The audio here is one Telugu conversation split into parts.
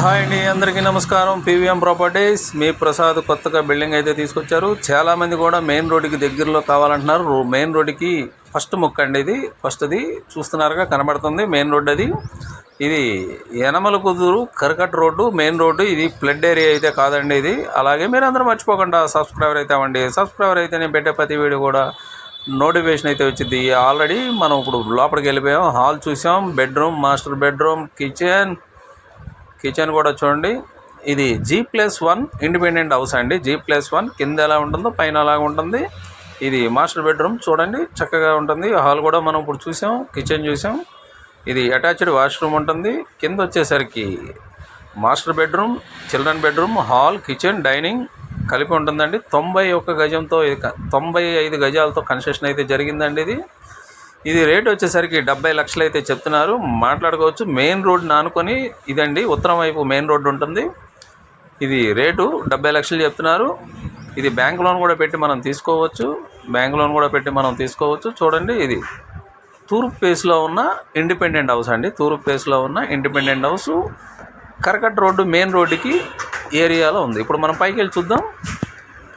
హాయ్ అండి అందరికీ నమస్కారం. పీవీఎం ప్రాపర్టీస్ మీ ప్రసాద్ కొత్తగా బిల్డింగ్ అయితే తీసుకొచ్చారు. చాలామంది కూడా మెయిన్ రోడ్డుకి దగ్గరలో కావాలంటున్నారు. మెయిన్ రోడ్డుకి ఫస్ట్ ముక్క అండి ఇది. ఫస్ట్ది చూస్తున్నారుగా కనబడుతుంది మెయిన్ రోడ్ అది. ఇది Yanamala Kuduru Karakatta road main road. ఇది ఫ్లడ్ ఏరియా అయితే కాదండి ఇది. అలాగే మీరు అందరూ మర్చిపోకుండా సబ్స్క్రైబర్ అయితే అవ్వండి. సబ్స్క్రైబర్ అయితే నేను పెట్టే ప్రతి వీడియో కూడా నోటిఫికేషన్ అయితే వచ్చింది. ఆల్రెడీ మనం ఇప్పుడు లోపలికి వెళ్ళిపోయాం. హాల్ చూసాం. Bedroom master bedroom kitchen kitchen కూడా చూడండి. ఇది G plus one independent house అండి. జీ ప్లస్ వన్ కింద ఎలా ఉంటుందో పైన అలాగ ఉంటుంది. ఇది మాస్టర్ బెడ్రూమ్ చూడండి. చక్కగా ఉంటుంది. హాల్ కూడా మనం ఇప్పుడు చూసాం కిచెన్ చూసాం. ఇది అటాచ్డ్ వాష్రూమ్ ఉంటుంది. కింద వచ్చేసరికి master bedroom children bedroom hall kitchen dining కలిపి ఉంటుందండి. తొంభై ఒక్క గజంతో ఇది తొంభై ఐదు గజాలతో కన్స్ట్రక్షన్ అయితే జరిగిందండి ఇది. ఇది రేట్ వచ్చేసరికి డెబ్బై లక్షలు అయితే చెప్తున్నారు. మాట్లాడుకోవచ్చు. మెయిన్ రోడ్ ఆనుకొని ఇదండి ఉత్తరం వైపు మెయిన్ రోడ్డు ఉంటుంది. ఇది రేటు డెబ్బై లక్షలు చెప్తున్నారు. ఇది బ్యాంక్ లోన్ కూడా పెట్టి మనం తీసుకోవచ్చు. బ్యాంక్ లోన్ కూడా పెట్టి మనం తీసుకోవచ్చు. చూడండి ఇది తూర్పు ఫేస్లో ఉన్న ఇండిపెండెంట్ హౌస్ అండి. తూర్పు ఫేస్లో ఉన్న independent house. Karakatta road main రోడ్డుకి ఏరియాలో ఉంది. ఇప్పుడు మనం పైకి వెళ్ళి చూద్దాం.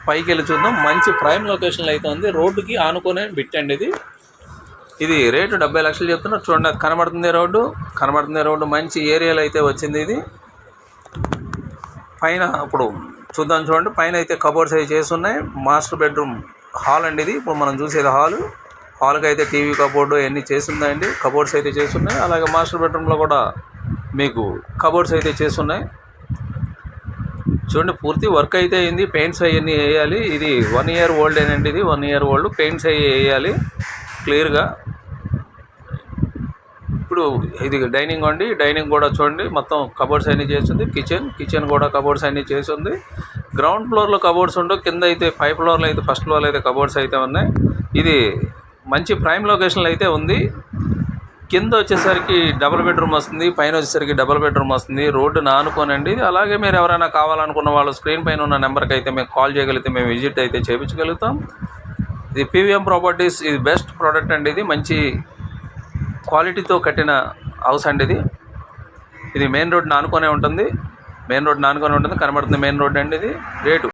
పైకి వెళ్ళి చూద్దాం. మంచి ప్రైమ్ లొకేషన్లో అయితే ఉంది. రోడ్డుకి ఆనుకునే బిట్ అండి ఇది. ఇది రేటు డెబ్బై లక్షలు చెప్తున్నారు చూడండి కనబడుతుంది రోడ్డు. కనబడుతుంది రోడ్డు. మంచి ఏరియాలో అయితే వచ్చింది ఇది. పైన ఇప్పుడు చూద్దాం చూడండి. పైన అయితే కబోర్డ్స్ అయితే చేసి ఉన్నాయి మాస్టర్ బెడ్రూమ్ హాల్ అండి ఇది. ఇప్పుడు మనం చూసేది హాల్. హాల్కి అయితే టీవీ కబోర్డు అన్నీ చేసి కబోర్డ్స్ అయితే చేసి ఉన్నాయి అలాగే మాస్టర్ బెడ్రూమ్లో కూడా మీకు కబోర్డ్స్ అయితే చేసి ఉన్నాయి చూడండి పూర్తి వర్క్ అయితే అయింది. పెయింట్స్ అవన్నీ వేయాలి. ఇది వన్ ఇయర్ ఓల్డ్ ఏనండి ఇది. One year old. పెయింట్స్ అవి వేయాలి. క్లియర్గా. ఇప్పుడు ఇది డైనింగ్ అండి. డైనింగ్ కూడా చూడండి. మొత్తం కబోర్డ్స్ అన్నీ చేసింది కిచెన్ కిచెన్ కూడా కబోర్డ్స్ అన్నీ చేసింది గ్రౌండ్ ఫ్లోర్లో కబోర్డ్స్ ఉండవు. కింద అయితే ఫైవ్ ఫ్లోర్లో అయితే ఫస్ట్ ఫ్లోర్లో అయితే కబోర్డ్స్ అయితే ఉన్నాయి. ఇది మంచి ప్రైమ్ లొకేషన్లో అయితే ఉంది. కింద వచ్చేసరికి డబుల్ బెడ్రూమ్ వస్తుంది. పైన వచ్చేసరికి డబుల్ బెడ్రూమ్ వస్తుంది. రోడ్డు నానుకోనండి. అలాగే మీరు ఎవరైనా కావాలనుకున్న వాళ్ళు స్క్రీన్ పైన ఉన్న నెంబర్కి అయితే మేము కాల్ చేయగలిగితే మేము విజిట్ అయితే చేయించగలుగుతాం ఇది పీవీఎం ప్రాపర్టీస్ ఇది బెస్ట్ ప్రోడక్ట్ అండి ఇది. మంచి క్వాలిటీతో కట్టిన హౌస్ అండి ఇది. ఇది మెయిన్ రోడ్ నానుకొనే ఉంటుంది. మెయిన్ రోడ్ నానుకొనే ఉంటుంది. కనబడుతుంది మెయిన్ రోడ్ అండి ఇది. రేటు